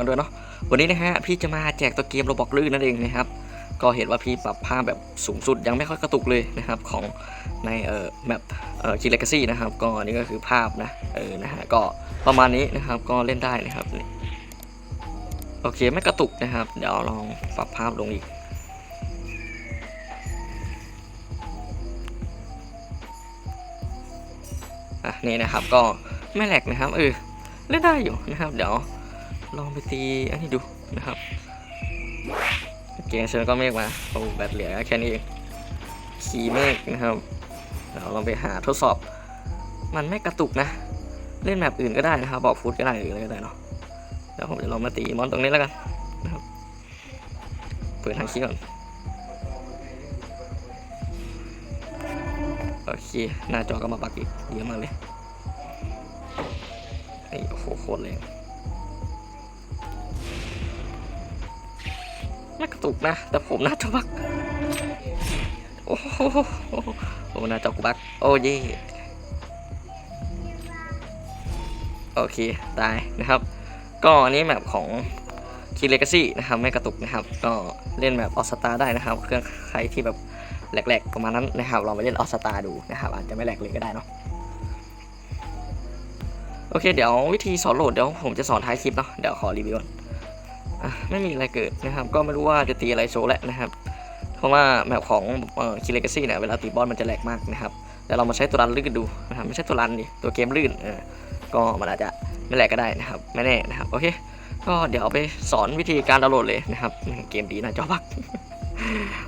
กันด้วยเนาะวันนี้นะฮะพี่จะมาแจกตัวเกมโรบอกลื่นนั่นเองนะครับ ก็เห็นว่าพี่ปรับภาพแบบสูงสุดยังไม่ค่อยกระตุกเลยนะครับของในเอ่อแมปเอ่อคิเลกซี่นะครับก็อันนี่ก็คือภาพนะเออนะฮะก็ประมาณนี้นะครับก็เล่นได้นะครับโอเคไม่กระตุกนะครับ เดี๋ยวลองปรับภาพลงอีกอะนี่นะครับก็ไม่แหลกนะครับเออเล่นได้อยู่นะครับ เดี๋ยว ลองไปตีอันนี้ดูนะครับโอเคเชิญก็เมฆมาโอ้แบตเหลือแค่นี้เองขี่เมฆนะครับเดี๋ยวลองไปหาทดสอบ มันไม่กระตุกนะ เล่นแบบอื่นก็ได้นะครับ บอกฟุตก็ได้หรืออะไรก็ได้เนาะเดี๋ยวผมจะลองมาตีมอนตรงนี้แล้วกันนะครับเปิดทางคีย์ก่อนโอเค หน้าจอก็มาปักอีกเยอะมากเลยนี่โอ้โหโคตรแรง ไม่กระตุกนะ แต่ผมหน้าจอบักโอ้โหโอ้หน้าจอกูบักโอ้ยโอเค ตายนะครับ ก็อันนี้แมปของคีเลกาซี่นะครับ ไม่กระตุกนะครับ ก็เล่นแบบออสตาได้นะครับ เครื่องใครที่แบบแหลกๆ ประมาณนั้นนะครับลองไปเล่นออสตาดูนะครับ อาจจะไม่แหลกเลยก็ได้เนาะโอเค เดี๋ยววิธีสอนโหลดเดี๋ยวผมจะสอนท้ายคลิปเนาะเดี๋ยวขอรีวิวก่อน ไม่มีอะไรเกิดนะครับ ก็ไม่รู้ว่าจะตีอะไรโชว์แหละนะครับ เพราะว่าแมปของคีเลกาซี่เนี่ยเวลาตีบอลมันจะแหลกมากนะครับ แต่เรามาใช้ตัวรันลื่นดูนะครับไม่ใช่ตัวรันดิตัวเกมลื่นเออก็มันอาจจะไม่แหลกก็ได้นะครับไม่แน่นะครับโอเคก็เดี๋ยวไปสอนวิธีการดาวน์โหลดเลยนะครับเกมดีนะจอบัก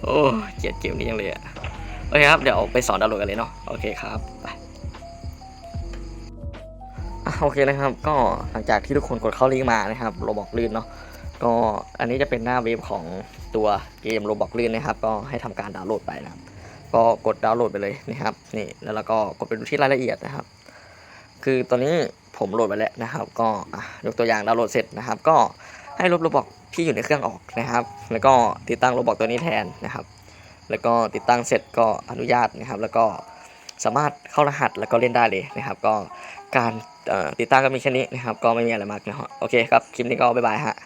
โอ้เกลียดเกมนี้ยังเลยอะโอเคครับเดี๋ยวไปสอนดาวน์โหลดกันเลยเนาะโอเคครับไปโอเคนะครับ ก็หลังจากที่ทุกคนกดเข้าลิงก์มานะครับโรบอกลื่นเนาะ ก็อันนี้จะเป็นหน้าเว็บของตัวเกมโรบอกลื่นนะครับ ก็ให้ทำการดาวน์โหลดไปนะครับ ก็กดดาวน์โหลดไปเลยนะครับนี่แล้วเราก็กดไปดูที่รายละเอียดนะครับ คือตอนนี้ผมโหลดไปแล้วนะครับ ก็ยกตัวอย่างดาวน์โหลดเสร็จนะครับ ก็ให้ลบโรบอกที่อยู่ในเครื่องออกนะครับ แล้วก็ติดตั้งโรบอกตัวนี้แทนนะครับ แล้วก็ติดตั้งเสร็จก็อนุญาตนะครับ แล้วก็สามารถเข้ารหัสแล้วก็เล่นได้เลยนะครับ ก็การติดตั้งก็มีแค่นี้นะครับ ก็ไม่มีอะไรมากนะฮะโอเคครับคลิปนี้ก็บ๊ายบายฮะ